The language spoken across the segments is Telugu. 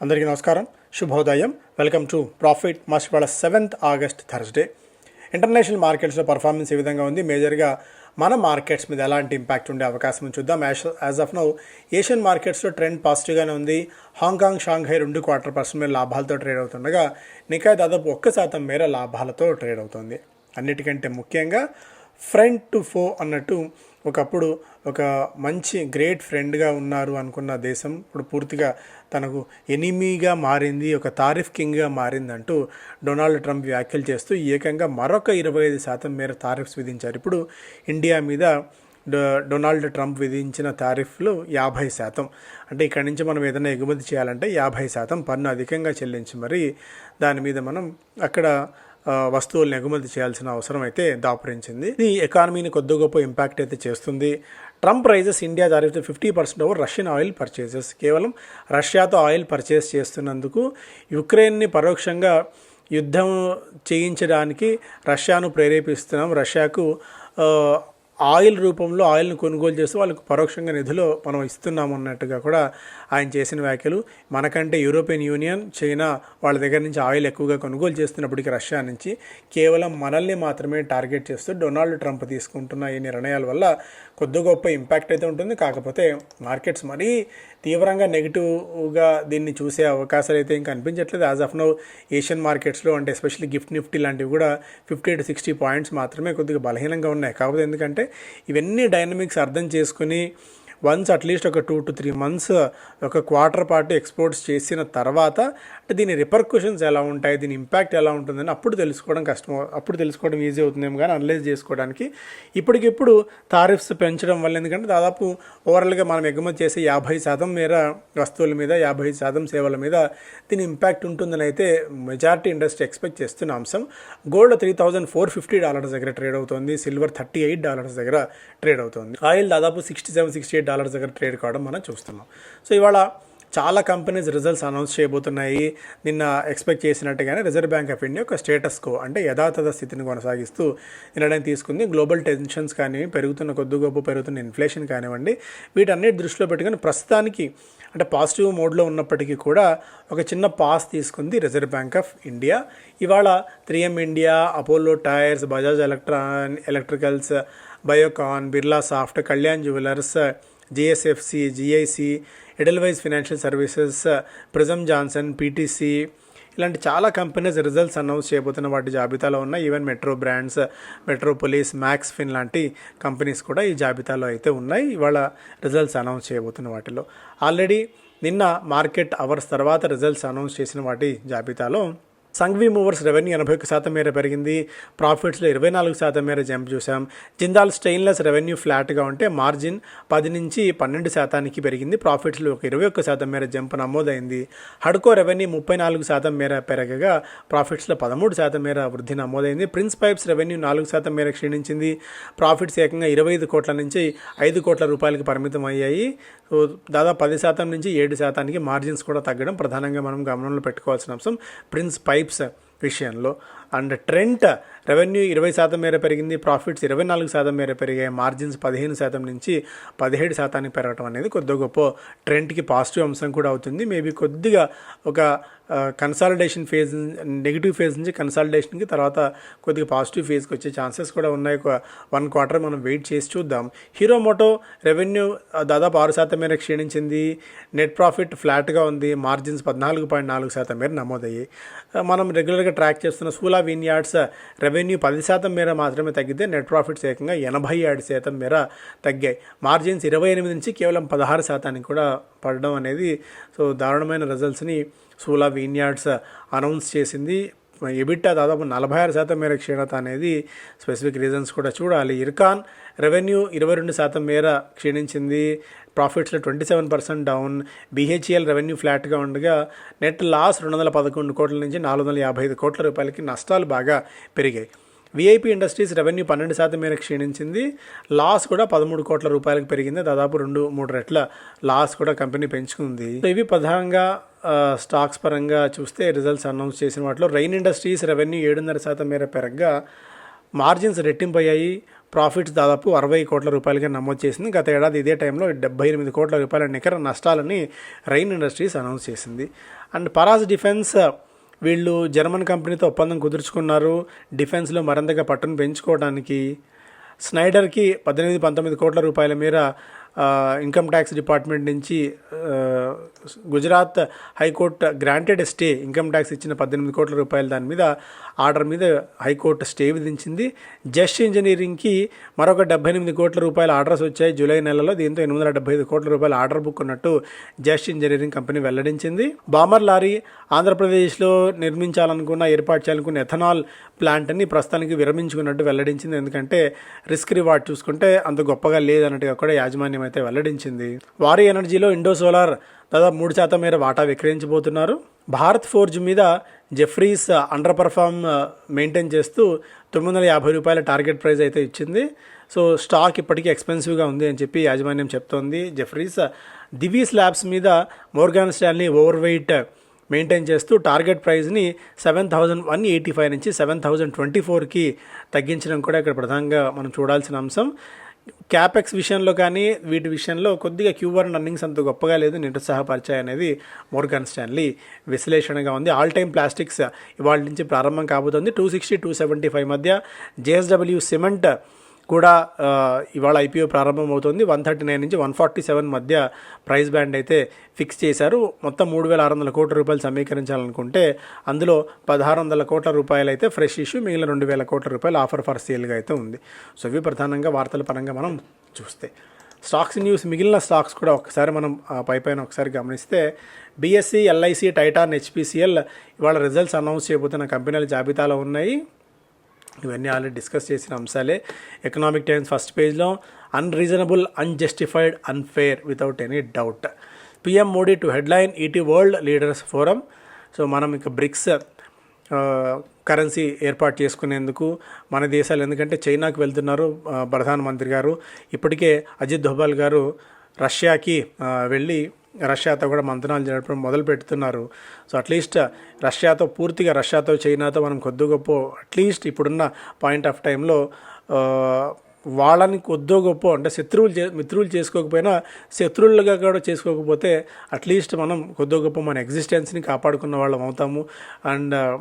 అందరికీ నమస్కారం. శుభోదయం. వెల్కమ్ టు ప్రాఫిట్ మస్ట్ వాళ్ళ సెవెంత్ ఆగస్ట్ థర్స్డే ఇంటర్నేషనల్ మార్కెట్స్లో పర్ఫార్మెన్స్ ఈ విధంగా ఉంది. మేజర్గా మన మార్కెట్స్ మీద ఎలాంటి ఇంపాక్ట్ ఉండే అవకాశం చూద్దాం. As as of now Asian మార్కెట్స్లో ట్రెండ్ పాజిటివ్గానే ఉంది. హాంకాంగ్ షాంఘై రెండు క్వార్టర్ పర్సెంట్ మేర లాభాలతో ట్రేడ్ అవుతుండగా నికాయ్ దాదాపు ఒక్క శాతం మేర లాభాలతో ట్రేడ్ అవుతుంది. అన్నిటికంటే ముఖ్యంగా ఫ్రంట్ టు ఫో అన్నట్టు ఒకప్పుడు ఒక మంచి గ్రేట్ ఫ్రెండ్గా ఉన్నారు అనుకున్న దేశం ఇప్పుడు పూర్తిగా తనకు ఎనిమీగా మారింది ఒక తారిఫ్ కింగ్గా మారిందంటూ డొనాల్డ్ ట్రంప్ వ్యాఖ్యలు చేస్తూ ఏకంగా మరొక ఇరవై ఐదు శాతం మేర తారిఫ్స్ విధించారు. ఇప్పుడు ఇండియా మీద డొనాల్డ్ ట్రంప్ విధించిన తారిఫ్లు యాభై శాతం. అంటే ఇక్కడి నుంచి మనం ఏదైనా ఎగుమతి చేయాలంటే యాభై శాతం పన్ను అధికంగా చెల్లించి మరి దాని మీద మనం అక్కడ వస్తువులను ఎగుమతి చేయాల్సిన అవసరం అయితే దాపురించింది. ఇది ఎకానమీని కొద్ది గొప్ప ఇంపాక్ట్ అయితే చేస్తుంది. Trump raises India tariff fifty percent over Russian oil purchases. కేవలం రష్యాతో ఆయిల్ పర్చేస్ చేస్తున్నందుకు యుక్రెయిన్ని పరోక్షంగా యుద్ధం చేయించడానికి రష్యాను ప్రేరేపిస్తున్నాం. రష్యాకు ఆయిల్ రూపంలో ఆయిల్ను కొనుగోలు చేస్తూ వాళ్ళకు పరోక్షంగా నిధులు మనం ఇస్తున్నాం అన్నట్టుగా కూడా ఆయన చేసిన వ్యాఖ్యలు. మనకంటే యూరోపియన్ యూనియన్ చైనా వాళ్ళ దగ్గర నుంచి ఆయిల్ ఎక్కువగా కొనుగోలు చేస్తున్నప్పటికీ రష్యా నుంచి కేవలం మనల్ని మాత్రమే టార్గెట్ చేస్తూ డొనాల్డ్ ట్రంప్ తీసుకుంటున్న ఈ నిర్ణయాల వల్ల కొద్ది గొప్ప ఇంపాక్ట్ అయితే ఉంటుంది. కాకపోతే మార్కెట్స్ మరీ తీవ్రంగా నెగిటివ్గా దీన్ని చూసే అవకాశాలు అయితే ఇంకా అనిపించట్లేదు. యాజ్ ఆఫ్ నో ఏషియన్ మార్కెట్స్లో అంటే ఎస్పెషల్లీ గిఫ్ట్ నిఫ్టీ లాంటివి కూడా ఫిఫ్టీ టు సిక్స్టీ పాయింట్స్ మాత్రమే కొద్దిగా బలహీనంగా ఉన్నాయి. కాకపోతే ఎందుకంటే ఇవన్నీ డైనమిక్స్ అర్థం చేసుకుని వన్స్ అట్లీస్ట్ ఒక టూ టు త్రీ మంత్స్ ఒక క్వార్టర్ పాటు ఎక్స్పోర్ట్స్ చేసిన తర్వాత అంటే దీని రిపర్క్యూషన్స్ ఎలా ఉంటాయి దీని ఇంపాక్ట్ ఎలా ఉంటుందని అప్పుడు తెలుసుకోవడం కష్టం అప్పుడు తెలుసుకోవడం ఈజీ అవుతుందేమో కానీ అనలైజ్ చేసుకోవడానికి ఇప్పటికిప్పుడు తారిఫ్స్ పెంచడం వల్ల ఎందుకంటే దాదాపు ఓవరాల్గా మనం ఎగుమతి చేసే యాభై శాతం మేర వస్తువుల మీద యాభై శాతం సేవల మీద దీని ఇంపాక్ట్ ఉంటుందని అయితే మెజారిటీ ఇండస్ట్రీ ఎక్స్పెక్ట్ చేస్తున్న అంశం. Gold three thousand four fifty dollars దగ్గర ట్రేడ్ అవుతుంది సిల్వర్ థర్టీ ఎయిట్ డాలర్స్ దగ్గర ట్రేడ్ అవుతుంది. ఆయిల్ దాదాపు sixty seven sixty eight dollars దగ్గర ట్రేడ్ కావడం మనం చూస్తున్నాం. సో ఇవాళ చాలా కంపెనీస్ రిజల్ట్స్ అనౌన్స్ చేయబోతున్నాయి. నిన్న ఎక్స్పెక్ట్ చేసినట్టుగానే రిజర్వ్ బ్యాంక్ ఆఫ్ ఇండియా ఒక స్టేటస్ కో అంటే యథాతథ స్థితిని కొనసాగిస్తూ నిర్ణయం తీసుకుంది. గ్లోబల్ టెన్షన్స్ కానీ పెరుగుతున్న కొద్ది గొప్ప పెరుగుతున్న ఇన్ఫ్లేషన్ కానివ్వండి వీటన్నిటి దృష్టిలో పెట్టుకుని ప్రస్తుతానికి అంటే పాజిటివ్ మోడ్లో ఉన్నప్పటికీ కూడా ఒక చిన్న పాస్ తీసుకుంది రిజర్వ్ బ్యాంక్ ఆఫ్ ఇండియా. ఇవాళ three M India Apollo Tyres Bajaj electron Electricals Biocon Birla soft Kalyan Jewellers GSFC GIC Edelweiss Financial Services Prism Johnson PTC ఇలాంటి చాలా కంపెనీస్ రిజల్ట్స్ అనౌన్స్ చేయబోతున్న వాటి జాబితాలో ఉన్న even Metro Brands Metropolis Max Fin లాంటి కంపెనీస్ కూడా ఈ జాబితాలో అయితే ఉన్నాయి. ఇవాళ రిజల్ట్స్ అనౌన్స్ చేయబోతున్న వాటిలో. ఆల్రెడీ నిన్న మార్కెట్ అవర్స్ తర్వాత రిజల్ట్స్ అనౌన్స్ చేసిన వాటి జాబితాలో సంఘ్వి మూవర్స్ రెవెన్యూ ఎనభై ఒక్క శాతం మేర పెరిగింది. ప్రాఫిట్స్లో ఇరవై నాలుగు శాతం మేర జంప్ చూసాం జిందాల్ స్టెయిన్లెస్ రెవెన్యూ ఫ్లాట్గా ఉంటే మార్జిన్ పది నుంచి పన్నెండు శాతానికి పెరిగింది. ప్రాఫిట్స్లో ఒక ఇరవై ఒక్క శాతం మేర జంప్ నమోదైంది. హడ్కో రెవెన్యూ ముప్పై నాలుగు శాతం మేర పెరగగా ప్రాఫిట్స్లో పదమూడు శాతం మేర వృద్ధి నమోదైంది. ప్రిన్స్ పైప్స్ రెవెన్యూ నాలుగు శాతం మేర క్షీణించింది. ప్రాఫిట్స్ ఏకంగా ఇరవై ఐదు కోట్ల నుంచి ఐదు కోట్ల రూపాయలకు పరిమితం అయ్యాయి. దాదాపు పది శాతం నుంచి ఏడు శాతానికి మార్జిన్స్ కూడా తగ్గడం ప్రధానంగా మనం గమనంలో పెట్టుకోవాల్సిన అంశం. ప్రిన్స్ పైప్ టైప్స్ విషయంలో అండ్ ట్రెంట్ రెవెన్యూ ఇరవై శాతం మేర పెరిగింది ప్రాఫిట్స్ ఇరవై నాలుగు శాతం మేర పెరిగాయి మార్జిన్స్ పదిహేను శాతం నుంచి పదిహేడు శాతానికి పెరగడం అనేది కొద్ది గొప్ప ట్రెండ్కి పాజిటివ్ అంశం కూడా అవుతుంది. మేబీ కొద్దిగా ఒక కన్సాలిడేషన్ ఫేజ్ నెగిటివ్ ఫేజ్ నుంచి కన్సాలిడేషన్కి తర్వాత కొద్దిగా పాజిటివ్ ఫేజ్కి వచ్చే ఛాన్సెస్ కూడా ఉన్నాయి. ఒక వన్ క్వార్టర్ మనం వెయిట్ చేసి చూద్దాం. హీరో మోటో రెవెన్యూ దాదాపు ఆరు శాతం మేర క్షీణించింది. నెట్ ప్రాఫిట్ ఫ్లాట్గా ఉంది. మార్జిన్స్ పద్నాలుగు పాయింట్ నాలుగు శాతం మేర నమోదయ్యాయి. మనం రెగ్యులర్గా ట్రాక్ చేస్తున్న సూలా విన్యార్డ్స్ రెవెన్యూ పది శాతం మేర మాత్రమే తగ్గితే నెట్ ప్రాఫిట్స్ ఏకంగా ఎనభై ఏడు శాతం మేర తగ్గాయి. మార్జిన్స్ ఇరవై ఎనిమిది నుంచి కేవలం పదహారు శాతానికి కూడా పడడం అనేది సో దారుణమైన రిజల్ట్స్ని సూలా విన్యార్డ్స్ అనౌన్స్ చేసింది. ఎబిట్టా దాదాపు నలభై ఆరు శాతం మేర క్షీణత అనేది స్పెసిఫిక్ రీజన్స్ కూడా చూడాలి. ఇర్కాన్ రెవెన్యూ ఇరవై రెండు శాతం మేర క్షీణించింది. ప్రాఫిట్స్లో twenty seven percent down BHEL revenue ఫ్లాట్గా ఉండగా నెట్ లాస్ రెండు వందల పదకొండు కోట్ల నుంచి నాలుగు వందల యాభై ఐదు కోట్ల రూపాయలకి నష్టాలు బాగా పెరిగాయి. విఐపి ఇండస్ట్రీస్ రెవెన్యూ పన్నెండు శాతం మేర క్షీణించింది. లాస్ కూడా పదమూడు కోట్ల రూపాయలకు పెరిగింది. దాదాపు రెండు మూడు రెట్ల లాస్ కూడా కంపెనీ పెంచుకుంది. ఇవి ప్రధానంగా స్టాక్స్ పరంగా చూస్తే రిజల్ట్స్ అనౌన్స్ చేసిన వాటిలో రైన్ ఇండస్ట్రీస్ రెవెన్యూ ఏడున్నర శాతం మేర పెరగగా మార్జిన్స్ రెట్టింపయ్యాయి. ప్రాఫిట్స్ దాదాపు అరవై కోట్ల రూపాయలుగా నమోదు చేసింది. గత ఏడాది ఇదే టైంలో డెబ్బై ఎనిమిది కోట్ల రూపాయల నికర నష్టాలని రైన్ ఇండస్ట్రీస్ అనౌన్స్ చేసింది. అండ్ పరాస్ డిఫెన్స్ వీళ్ళు జర్మన్ కంపెనీతో ఒప్పందం కుదుర్చుకున్నారు. డిఫెన్స్లో మరింతగా పట్టును పెంచుకోవడానికి స్నైడర్కి పద్దెనిమిది పంతొమ్మిది కోట్ల రూపాయల మేర ఇన్కమ్ ట్యాక్స్ డిపార్ట్మెంట్ నుంచి Gujarat high court granted stay income tax ఇచ్చిన పద్దెనిమిది కోట్ల రూపాయలు దాని మీద ఆర్డర్ మీద హైకోర్టు స్టే విధించింది. జస్ట్ ఇంజనీరింగ్కి మరొక డెబ్బై ఎనిమిది కోట్ల రూపాయల ఆర్డర్స్ వచ్చాయి జూలై నెలలో. దీంతో ఎనిమిది వందల డెబ్బై ఐదు కోట్ల రూపాయల ఆర్డర్ బుక్ ఉన్నట్టు జస్ట్ ఇంజనీరింగ్ కంపెనీ వెల్లడించింది. బామర్ లారీ ఆంధ్రప్రదేశ్లో నిర్మించాలనుకున్న ఏర్పాటు చేయాలనుకున్న ఎథనాల్ ప్లాంట్ని ప్రస్తుతానికి విరమించుకున్నట్టు వెల్లడించింది. ఎందుకంటే రిస్క్ రివార్డ్ చూసుకుంటే అంత గొప్పగా లేదన్నట్టుగా కూడా యాజమాన్యం అయితే వెల్లడించింది. వారి ఎనర్జీలో ఇండో సోలార్ దాదాపు మూడు శాతం మేర వాటా విక్రయించబోతున్నారు. భారత్ ఫోర్జ్ మీద జెఫ్రీస్ అండర్ పర్ఫామ్ మెయింటైన్ చేస్తూ తొమ్మిది వందల యాభై రూపాయల టార్గెట్ ప్రైస్ అయితే ఇచ్చింది. సో స్టాక్ ఇప్పటికీ ఎక్స్పెన్సివ్గా ఉంది అని చెప్పి యాజమాన్యం చెప్తోంది జెఫ్రీస్. దివీస్ ల్యాబ్స్ మీద Morgan Stanley overweight maintain చేస్తూ target ప్రైస్ని seven thousand one eighty five నుంచి సెవెన్ థౌజండ్ ట్వంటీ ఫోర్కి తగ్గించడం కూడా ఇక్కడ ప్రధానంగా మనం చూడాల్సిన అంశం. క్యాపెక్స్ విషయంలో కానీ వీటి విషయంలో కొద్దిగా క్యూవర్ రన్నింగ్స్ అంత గొప్పగా లేదు. నిరుత్సాహపరిచాయి అనేది మోర్గాన్ స్టాన్లీ విశ్లేషణగా ఉంది. ఆల్ టైమ్ ప్లాస్టిక్స్ ఇవాళ నుంచి ప్రారంభం కాబోతుంది. Two sixty two seventy five మధ్య జేఎస్డబ్ల్యూ సిమెంట్ కూడా ఇవాళ ఐపీఓ ప్రారంభమవుతుంది. వన్ థర్టీ నైన్ నుంచి వన్ ఫార్టీ సెవెన్ మధ్య ప్రైస్ బ్యాండ్ అయితే ఫిక్స్ చేశారు. మొత్తం మూడు వేల ఆరు వందల కోట్ల రూపాయలు సమీకరించాలనుకుంటే అందులో పదహారు వందల కోట్ల రూపాయలు అయితే ఫ్రెష్ ఇష్యూ మిగిలిన రెండు వేల కోట్ల రూపాయలు ఆఫర్ ఫర్ సేల్గా అయితే ఉంది. సో ఇవి ప్రధానంగా వార్తల పరంగా మనం చూస్తే. స్టాక్స్ న్యూస్ మిగిలిన స్టాక్స్ కూడా ఒకసారి మనం పైపైన పై పైన ఒకసారి గమనిస్తే బీఎస్సీ ఎల్ఐసి టైటాన్ హెచ్పిసిఎల్ ఇవాళ రిజల్ట్స్ అనౌన్స్ చేయబోతున్న కంపెనీల జాబితాలో ఉన్నాయి. ఇవన్నీ ఆల్రెడీ డిస్కస్ చేసిన అంశాలే. ఎకనామిక్ టైమ్స్ ఫస్ట్ పేజ్లో unreasonable unjustified unfair without any doubt PM Modi to headline ET world leaders forum so మనం ఇక బ్రిక్స్ కరెన్సీ uh, ఏర్పాటు చేసుకునేందుకు మన దేశాలు ఎందుకంటే చైనాకు వెళ్తున్నారు uh, ప్రధానమంత్రి గారు. ఇప్పటికే అజిత్ దోబాల్ గారు రష్యాకి uh, వెళ్ళి రష్యాతో కూడా మంతనాలు జరపడం మొదలు పెడుతున్నారు. సో అట్లీస్ట్ uh, రష్యాతో పూర్తిగా రష్యాతో చైనాతో మనం కొద్ది గొప్ప అట్లీస్ట్ ఇప్పుడున్న పాయింట్ ఆఫ్ టైంలో వాళ్ళని కొద్దో గొప్ప అంటే శత్రువులు చే మిత్రులు చేసుకోకపోయినా శత్రువులుగా కూడా చేసుకోకపోతే అట్లీస్ట్ మనం కొద్దో గొప్ప మన ఎగ్జిస్టెన్స్ని కాపాడుకున్న వాళ్ళం అవుతాము. అండ్ uh,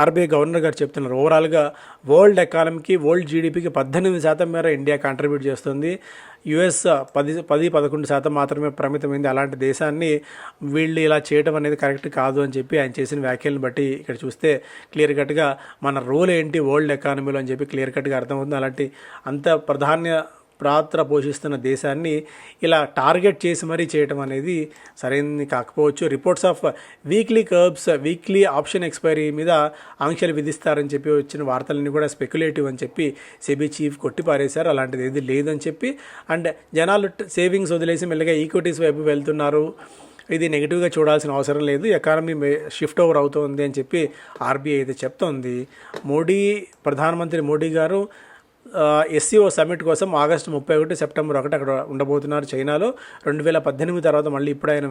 ఆర్బీఐ గవర్నర్ గారు చెప్తున్నారు ఓవరాల్గా వరల్డ్ ఎకానమీకి వరల్డ్ జీడిపికి పద్దెనిమిది శాతం మేర ఇండియా కాంట్రిబ్యూట్ చేస్తుంది. యుఎస్ పది పది పదకొండు శాతం మాత్రమే పరిమితమైంది. అలాంటి దేశాన్ని వీళ్ళు ఇలా చేయడం అనేది కరెక్ట్ కాదు అని చెప్పి ఆయన చేసిన వ్యాఖ్యలను బట్టి ఇక్కడ చూస్తే క్లియర్ కట్గా మన రోల్ ఏంటి వరల్డ్ ఎకానమీలో అని చెప్పి క్లియర్ కట్గా అర్థమవుతుంది. అలాంటి అంత ప్రాధాన్య పాత్ర పోషిస్తున్న దేశాన్ని ఇలా టార్గెట్ చేసి మరీ చేయటం అనేది సరైనది కాకపోవచ్చు. Reports of weekly curbs weekly option expiry మీద ఆంక్షలు విధిస్తారని చెప్పి వచ్చిన వార్తలన్నీ కూడా స్పెక్యులేటివ్ అని చెప్పి సెబీ చీఫ్ కొట్టిపారేశారు. అలాంటిది ఏది లేదని చెప్పి అండ్ జనాలు సేవింగ్స్ వదిలేసి మెల్లగా ఈక్విటీస్ వైపు వెళ్తున్నారు. ఇది నెగిటివ్గా చూడాల్సిన అవసరం లేదు. ఎకానమీ షిఫ్ట్ ఓవర్ అవుతుంది అని చెప్పి ఆర్బీఐ అయితే చెప్తోంది. మోడీ ప్రధానమంత్రి మోడీ గారు ఎస్సీఓ సమ్మిట్ కోసం ఆగస్టు ముప్పై ఒకటి సెప్టెంబర్ ఒకటి అక్కడ ఉండబోతున్నారు చైనాలో. రెండు వేల పద్దెనిమిది తర్వాత మళ్ళీ ఇప్పుడు ఆయన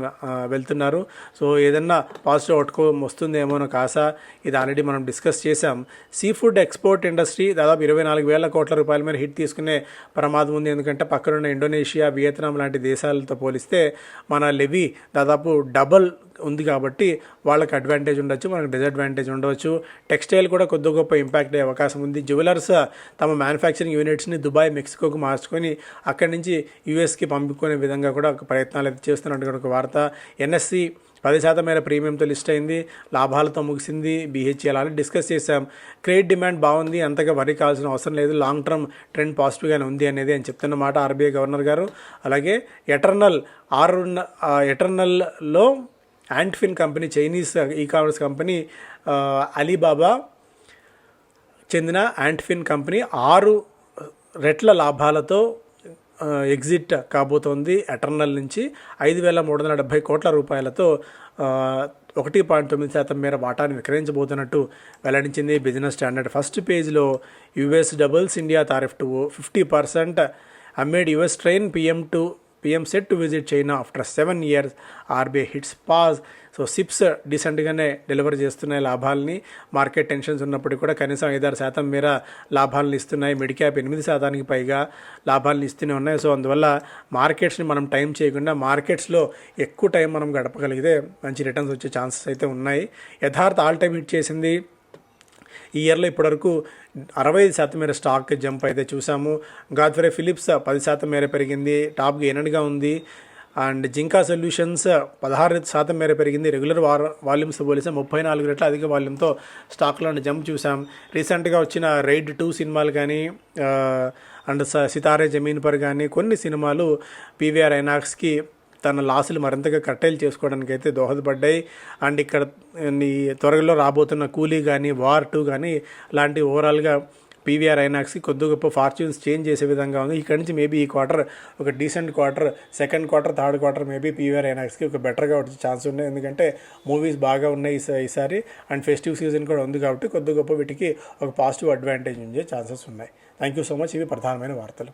వెళ్తున్నారు. సో ఏదన్నా పాజిటివ్ అవుట్కమ్ వస్తుందేమో అని ఆశ ఇది ఆల్రెడీ మనం డిస్కస్ చేసాం సీ ఫుడ్ ఎక్స్పోర్ట్ ఇండస్ట్రీ దాదాపు ఇరవై నాలుగు వేల కోట్ల రూపాయల మీద హిట్ తీసుకునే ప్రమాదం ఉంది. ఎందుకంటే పక్కనున్న ఇండోనేషియా వియత్నాం లాంటి దేశాలతో పోలిస్తే మన లెవీ దాదాపు డబల్ ఉంది కాబట్టి వాళ్ళకి అడ్వాంటేజ్ ఉండొచ్చు మనకు డిసడ్వాంటేజ్ ఉండవచ్చు టెక్స్టైల్ కూడా కొద్ది గొప్ప ఇంపాక్ట్ అయ్యే అవకాశం ఉంది. జ్యువెలర్స్ తమ మ్యానుఫ్యాక్చరింగ్ యూనిట్స్ని దుబాయ్ మెక్సికోకు మార్చుకొని అక్కడి నుంచి యూఎస్కి పంపుకునే విధంగా కూడా ఒక ప్రయత్నాలు అయితే చేస్తున్నట్టు ఒక వార్త. ఎన్ఎస్సి పది శాతం మేర ప్రీమియంతో లిస్ట్ అయింది. లాభాలతో ముగిసింది. బీహెచ్ఎల్ అలా డిస్కస్ చేశాం. క్రెడిట్ డిమాండ్ బాగుంది. అంతగా వరి కావాల్సిన అవసరం లేదు. లాంగ్ టర్మ్ ట్రెండ్ పాజిటివ్గానే ఉంది అనేది అని చెప్తున్న మాట ఆర్బీఐ గవర్నర్ గారు. అలాగే ఎటర్నల్ ఆరు ఎటర్నల్లో Antfin company Chinese e-commerce company Alibaba చెందిన యాంట్ఫిన్ కంపెనీ ఆరు uh, రెట్ల లాభాలతో uh, ఎగ్జిట్ కాబోతోంది ఎటర్నల్ నుంచి. ఐదు వేల మూడు వందల డెబ్బై కోట్ల రూపాయలతో uh, ఒకటి పాయింట్ తొమ్మిది శాతం మేర వాటాను విక్రయించబోతున్నట్టు వెల్లడించింది బిజినెస్ స్టాండర్డ్ ఫస్ట్ పేజ్లో US doubles India tariff to fifty percent amid US train PM to PM set to visit China after seven years RBI hits pause so SIPs డీసెంట్గానే deliver చేస్తున్నాయి లాభాలని. మార్కెట్ టెన్షన్స్ ఉన్నప్పటికీ కూడా కనీసం ఐదారు శాతం మేర లాభాలను ఇస్తున్నాయి. మిడ్ క్యాప్ ఎనిమిది శాతానికి పైగా లాభాలను ఇస్తూనే ఉన్నాయి. సో అందువల్ల మార్కెట్స్ని మనం టైం చేయకుండా మార్కెట్స్లో ఎక్కువ టైం మనం గడపగలిగితే మంచి రిటర్న్స్ వచ్చే ఛాన్సెస్ అయితే ఉన్నాయి. యథార్థ ఆల్ టైం హిట్ చేసింది ఈ ఇయర్లో ఇప్పటివరకు అరవై ఐదు శాతం మేర స్టాక్ జంప్ అయితే చూసాము. గాద్వరే ఫిలిప్స్ పది శాతం మేర పెరిగింది. టాప్ గెయినర్గా ఉంది. అండ్ జింకా సొల్యూషన్స్ పదహారు శాతం మేర పెరిగింది. రెగ్యులర్ వార్ వాల్యూమ్స్ పోలిస్తే ముప్పై నాలుగు రెట్ల అధిక వాల్యూమ్తో స్టాక్లో జంప్ చూసాం. రీసెంట్గా వచ్చిన రైడ్ టూ సినిమాలు కానీ అండ్ స సితారే జమీన్ పర్ కానీ కొన్ని సినిమాలు పీవీఆర్ ఐనాక్స్కి తన లాసులు మరింతగా కట్టేలు చేసుకోవడానికి అయితే దోహదపడ్డాయి. అండ్ ఇక్కడ నీ త్వరలో రాబోతున్న కూలీ కానీ వార్ టూ కానీ లాంటి ఓవరాల్గా పీవీఆర్ ఐనాక్స్కి కొద్ది గొప్ప ఫార్చ్యూన్స్ చేంజ్ చేసే విధంగా ఉంది. ఇక్కడ నుంచి మేబీ ఈ క్వార్టర్ ఒక decent quarter second quarter third quarter maybe PVR ఐనాక్స్కి ఒక బెటర్గా వచ్చే ఛాన్స్ ఉన్నాయి. ఎందుకంటే మూవీస్ బాగా ఉన్నాయి ఈసారి అండ్ ఫెస్టివ్ సీజన్ కూడా ఉంది కాబట్టి కొద్ది గొప్ప వీటికి ఒక పాజిటివ్ అడ్వాంటేజ్ ఉండే ఛాన్సెస్ ఉన్నాయి. Thank you so much. ఇవి ప్రధానమైన వార్తలు.